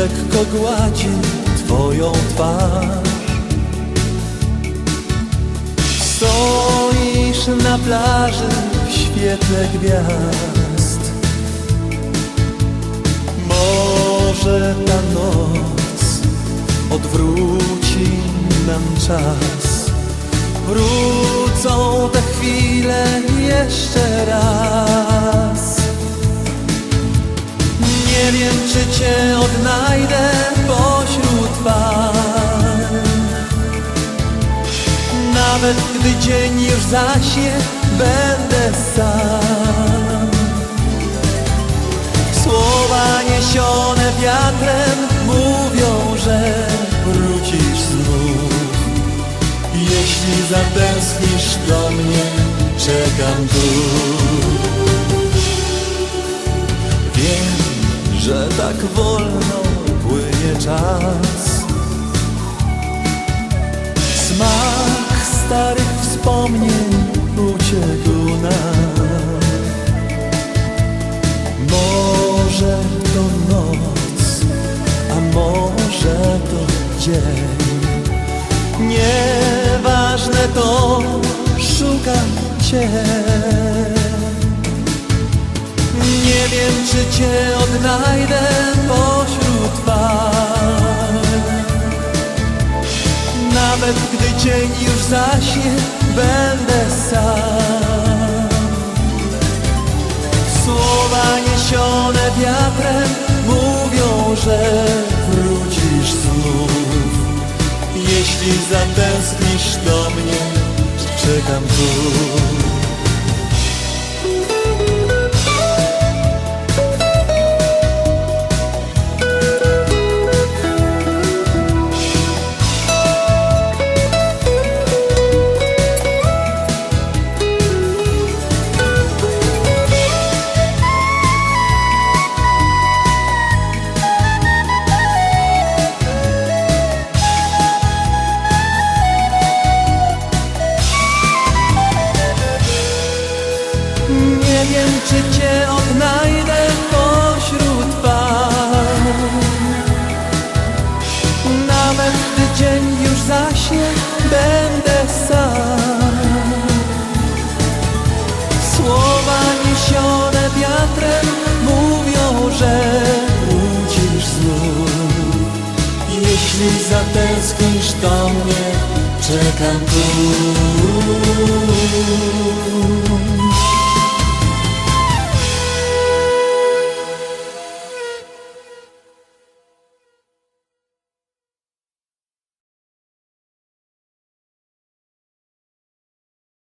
lekko gładzi Twoją twarz. Stoisz na plaży w świetle gwiazd. Może ta noc odwróci nam czas. Wrócą te chwile jeszcze raz Cię odnajdę pośród fal Nawet gdy dzień już zaśnie będę sam. Słowa niesione wiatrem mówią, że wrócisz znów. Jeśli zatęsknisz do mnie, czekam tu tak wolno płynie czas. Smak starych wspomnień uciekł nam. Może to noc, a może to dzień. Nieważne to, szukam Cię Nie wiem czy Cię odnajdę pośród fal Nawet gdy dzień już zaśnie, będę sam. Słowa niesione wiatrem mówią, że wrócisz znów. Jeśli zatęsknisz do mnie, czekam tu czy Cię odnajdę pośród fal Nawet gdy dzień już zaśnie, będę sam. Słowa niesione wiatrem mówią, że wrócisz znów. Jeśli zatęsknisz do mnie, czekam tu